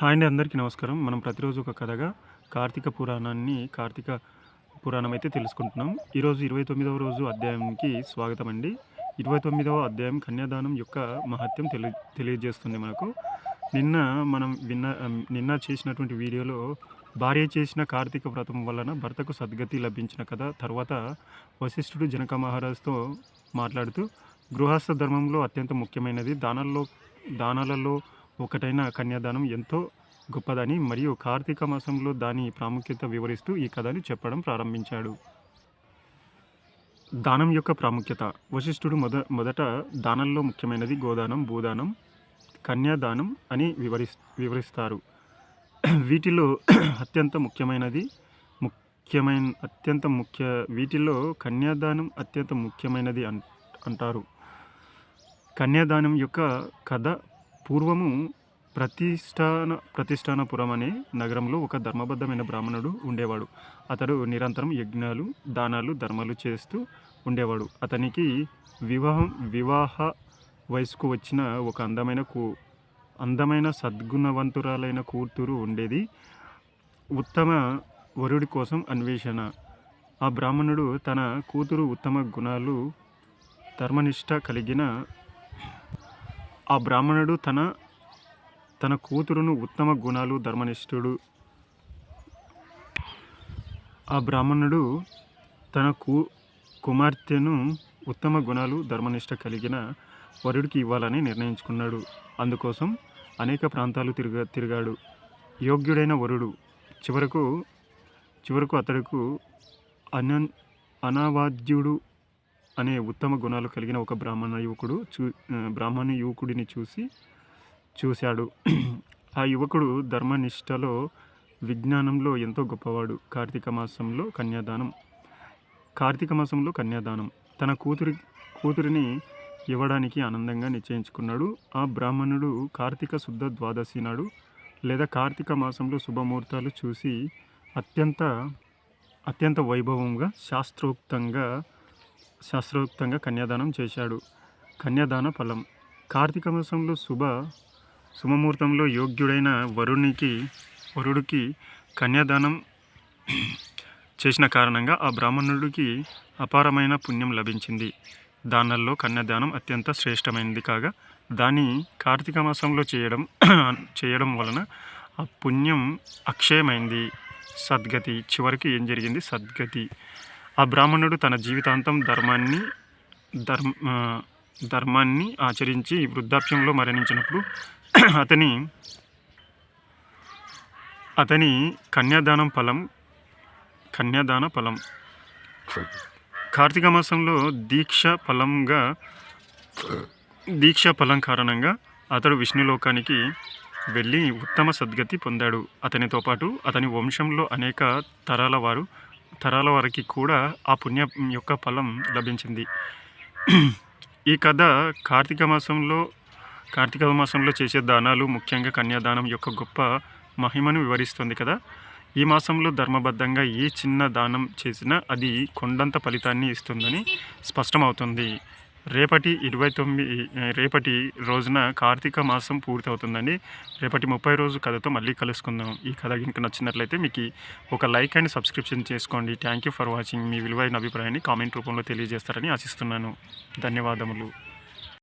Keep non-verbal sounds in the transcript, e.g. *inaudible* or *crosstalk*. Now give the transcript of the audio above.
Hi అండి అందరికీ నమస్కారం. మనం ప్రతిరోజు ఒక కథగా కార్తీక పురాణాన్ని కార్తీక పురాణం అయితే తెలుసుకుంటున్నాం. ఈరోజు ఇరవై తొమ్మిదవ రోజు అధ్యాయంకి స్వాగతం అండి. ఇరవై తొమ్మిదవ అధ్యాయం కన్యాదానం యొక్క మహత్యం తెలి తెలియజేస్తుంది మనకు. నిన్న మనం విన్న నిన్న చేసినటువంటి వీడియోలో భార్య చేసిన కార్తీక వ్రతం వలన భర్తకు సద్గతి లభించిన కథ తర్వాత వశిష్ఠుడు జనక మహారాజుతో మాట్లాడుతూ గృహస్థ ధర్మంలో అత్యంత ముఖ్యమైనది దానాల్లో దానాలలో ఒకటైన కన్యాదానం ఎంతో గొప్పదని మరియు కార్తీక మాసంలో దాని ప్రాముఖ్యత వివరిస్తూ ఈ కథను చెప్పడం ప్రారంభించాడు. దానం యొక్క ప్రాముఖ్యత. వశిష్ఠుడు మొద మొదట దానంలో ముఖ్యమైనది గోదానం భూదానం కన్యాదానం అని వివరి వివరిస్తారు. వీటిలో అత్యంత ముఖ్యమైనది ముఖ్యమైన అత్యంత ముఖ్య వీటిలో కన్యాదానం అత్యంత ముఖ్యమైనది అంటారు. కన్యాదానం యొక్క కథ పూర్వము ప్రతిష్టాన ప్రతిష్టానపురం అనే నగరంలో ఒక ధర్మబద్ధమైన బ్రాహ్మణుడు ఉండేవాడు. అతడు నిరంతరం యజ్ఞాలు దానాలు ధర్మాలు చేస్తూ ఉండేవాడు. అతనికి వివాహం వివాహ వయసుకు వచ్చిన ఒక అందమైన కూ అందమైన సద్గుణవంతురాలైన కూతురు ఉండేది. ఉత్తమ వరుడి కోసం అన్వేషణ. ఆ బ్రాహ్మణుడు తన కూతురు ఉత్తమ గుణాలు ధర్మనిష్ట కలిగిన ఆ బ్రాహ్మణుడు తన తన కూతురును ఉత్తమ గుణాలు ధర్మనిష్ఠుడు. ఆ బ్రాహ్మణుడు తన కు కుమార్తెను ఉత్తమ గుణాలు ధర్మనిష్ట కలిగిన వరుడికి ఇవ్వాలని నిర్ణయించుకున్నాడు. అందుకోసం అనేక ప్రాంతాలు తిరుగా తిరిగాడు. యోగ్యుడైన వరుడు చివరకు చివరకు అతడుకు అన అనావాద్యుడు అనే ఉత్తమ గుణాలు కలిగిన ఒక బ్రాహ్మణ యువకుడు చూ బ్రాహ్మణ యువకుడిని చూసి చూశాడు. ఆ యువకుడు ధర్మనిష్టలో విజ్ఞానంలో ఎంతో గొప్పవాడు. కార్తీక మాసంలో కన్యాదానం. కార్తీక మాసంలో కన్యాదానం. తన కూతురి కూతురిని ఇవ్వడానికి ఆనందంగా నిశ్చయించుకున్నాడు. ఆ బ్రాహ్మణుడు కార్తీక శుద్ధ ద్వాదశి నాడు లేదా కార్తీక మాసంలో శుభముహూర్తాలు చూసి అత్యంత అత్యంత వైభవంగా శాస్త్రోక్తంగా శాస్త్రోక్తంగా కన్యాదానం చేశాడు. కన్యాదాన ఫలం. కార్తీక మాసంలో శుభ శుభముహూర్తంలో యోగ్యుడైన వరుణికి వరుడికి కన్యాదానం చేసిన కారణంగా ఆ బ్రాహ్మణుడికి అపారమైన పుణ్యం లభించింది. దానాల్లో కన్యాదానం అత్యంత శ్రేష్టమైనది కాగా దాన్ని కార్తీక మాసంలో చేయడం చేయడం వలన ఆ పుణ్యం అక్షయమైంది. సద్గతి. చివరికి ఏం జరిగింది? సద్గతి. ఆ బ్రాహ్మణుడు తన జీవితాంతం ధర్మాన్ని ధర్మ ధర్మాన్ని ఆచరించి వృద్ధాప్యంలో మరణించినప్పుడు *clears throat* అతని అతని కన్యాదానం ఫలం కన్యాదాన ఫలం. కార్తీక మాసంలో దీక్ష ఫలంగా దీక్ష ఫలం కారణంగా అతడు విష్ణులోకానికి వెళ్ళి ఉత్తమ సద్గతి పొందాడు. అతనితో పాటు అతని వంశంలో అనేక తరాల వారు తరాల వారికి కూడా ఆ పుణ్యం యొక్క ఫలం లభించింది. ఈ కథ కార్తీక మాసంలో కార్తీక మాసంలో చేసే దానాలు ముఖ్యంగా కన్యాదానం యొక్క గొప్ప మహిమను వివరిస్తుంది కదా. ఈ మాసంలో ధర్మబద్ధంగా ఏ చిన్న దానం చేసినా అది కొండంత ఫలితాన్ని ఇస్తుందని స్పష్టమవుతుంది. రేపటి ఇరవై తొమ్మిది రేపటి రోజున కార్తీక మాసం పూర్తవుతుందండి. రేపటి ముప్పై రోజు కథతో మళ్ళీ కలుసుకుందాం. ఈ కథ కనుక నచ్చినట్లయితే మీకు ఒక లైక్ అండ్ సబ్స్క్రిప్షన్ చేసుకోండి. Thank you for watching. మీ విలువైన అభిప్రాయాన్ని కామెంట్ రూపంలో తెలియజేస్తారని ఆశిస్తున్నాను. ధన్యవాదములు.